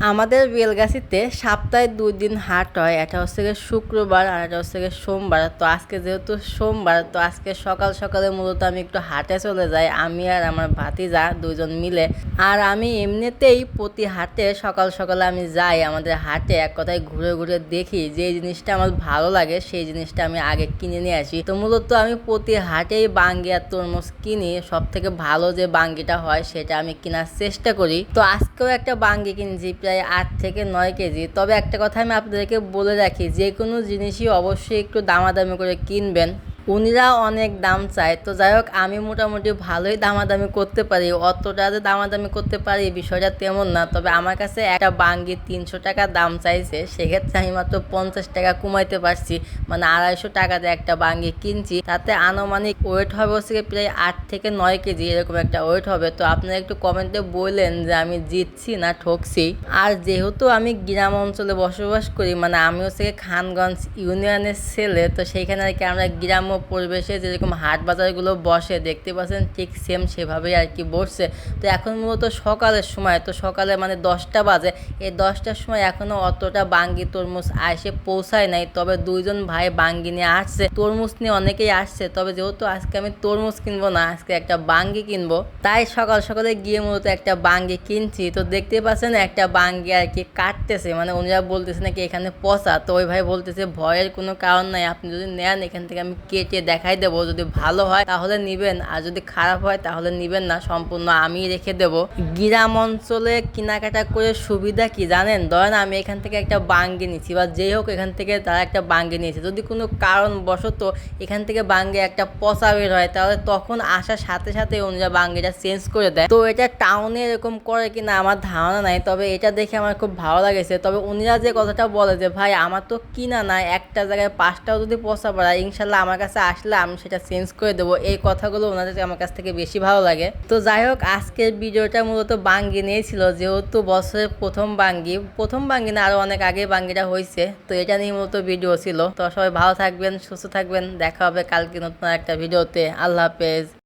আমাদের বেলগাছিতে সপ্তাহে দুই দিন হাট হয়, এটা হচ্ছে গিয়ে শুক্রবার আর এটা হচ্ছে গিয়ে সোমবার। তো আজকে যেহেতু সোমবার, তো আজকে সকাল সকালে মূলত আমি একটু হাটে চলে যাই, আমি আর আমার ভাতিজা দুজন মিলে। আর আমি এমনিতেই প্রতি হাটে সকাল সকালে আমি যাই, আমাদের হাটে এক কথায় ঘুরে ঘুরে দেখি যে জিনিসটা আমার ভালো লাগে, সেই জিনিসটা আমি আগে কিনে নিয়ে আসি। তো মূলত আমি প্রতি হাটেই বাঙ্গি আর তরমুজ কিনি সব থেকে ভালো যে বাঙ্গিটা হয় সেটা আমি কেনার চেষ্টা করি। তো আজকেও একটা বাঙ্গি কিনছি প্রায় আট থেকে নয় কেজি। তবে একটা কথা আমি আপনাদেরকে বলে রাখি, যে কোনো জিনিসই অবশ্যই একটু দামাদামি করে কিনবেন। উনিরা অনেক দাম চায়। তো যাই হোক, আমি মোটামুটি ভালোই দামাদামি করতে পারি। অতটা যে দামাদামি করতে পারি বিষয়টা তেমন না। তবে আমার কাছে একটা বাঙ্গি তিনশো টাকা দাম চাইছে। সেক্ষেত্রে আমি মাত্র পঞ্চাশ টাকা কমাইতে পারছি। মানে আড়াইশো টাকাতে একটা বাঙ্গি কিনছি। তাতে আনুমানিক ওয়েট হবে হচ্ছে প্রায় আট থেকে নয় কেজি এরকম একটা ওয়েট হবে। তো আপনারা একটু কমেন্টে বললেন যে আমি জিতছি না ঠকছি। আর যেহেতু আমি গ্রাম অঞ্চলে বসবাস করি মানে আমি হচ্ছে খানগঞ্জ ইউনিয়নের ছেলে, তো সেইখানে আর কি আমরা গ্রাম্য পরিবেশে যেরকম হাট বাজারগুলো বসে, দেখতে পাচ্ছেন ঠিক সেম সেভাবেই আর কি বসছে। তো এখন মূলত সকালের সময়, তো সকালে মানে দশটা বাজে। এই দশটার সময় এখনও অতটা বাঙ্গি তরমুজ আসে পৌঁছায় নাই। তবে দুইজন ভাই বাঙ্গি নিয়ে আসছে। তরমুজ নিয়ে অনেকেই আসছে। তবে যেহেতু আজকে আমি তরমুজ কিনবো না, আজকে একটা বাঙ্গি কিনবো। তাই সকাল সকালে গিয়ে মূলত একটা বাঙ্গি কিনছি। তো দেখতে পাচ্ছেন একটা বাঙ্গি আর কি কাটতেছে। মানে উনিরা বলতেছে নাকি এখানে পচা। তো ওই ভাই বলতেছে, ভয়ের কোনো কারণ নাই। আপনি যদি নেন এখান থেকে আমি কেটে দেখাই দেবো, যদি ভালো হয় তাহলে নিবেন, আর যদি খারাপ হয় তাহলে নিবেন না, সম্পূর্ণ আমি রেখে দেব। গ্রাম অঞ্চলে কেনাকাটা করে সুবিধা কি জানেন? ধরেন আমি এখান থেকে একটা বাঙ্গি নিচ্ছি বা যেই হোক এখান থেকে তারা একটা বাঙ্গি নিয়েছে। যদি কোনো কারণবশত এখান থেকে বাঙ্গি একটা পচা বের হয়, তাহলে তখন আসার সাথে সাথে অনুযায়ী বাঙ্গিটা চেঞ্জ করে দেয়। তো এটা টাউনে এরকম করে কিনা আমার ধারণা নাই, তবে এটা দেখে আমার খুব ভালো লাগেছে। তবে উনিরা যে কথাটা বলে যে, ভাই, আমার তো কিনা নাই, একটা জায়গায় পাঁচটাও যদি পচা পড়ায় ইনশাল্লাহ আমার কাছে আসলে আমি সেটা চেঞ্জ করে দেবো। এই কথাগুলো ওনাদের আমার কাছ থেকে বেশি ভালো লাগে। তো যাই হোক, আজকের ভিডিওটা মূলত বাঙ্গি নিয়েছিল যেহেতু বছরের প্রথম বাঙ্গি প্রথম বাঙ্গি না আরও অনেক আগে বাঙ্গিটা হয়েছে। তো এটা নিয়ে মূলত ভিডিও ছিল। তো সবাই ভালো থাকবেন, সুস্থ থাকবেন। দেখা হবে কালকে নতুন একটা ভিডিওতে। আল্লাহ হাফেজ।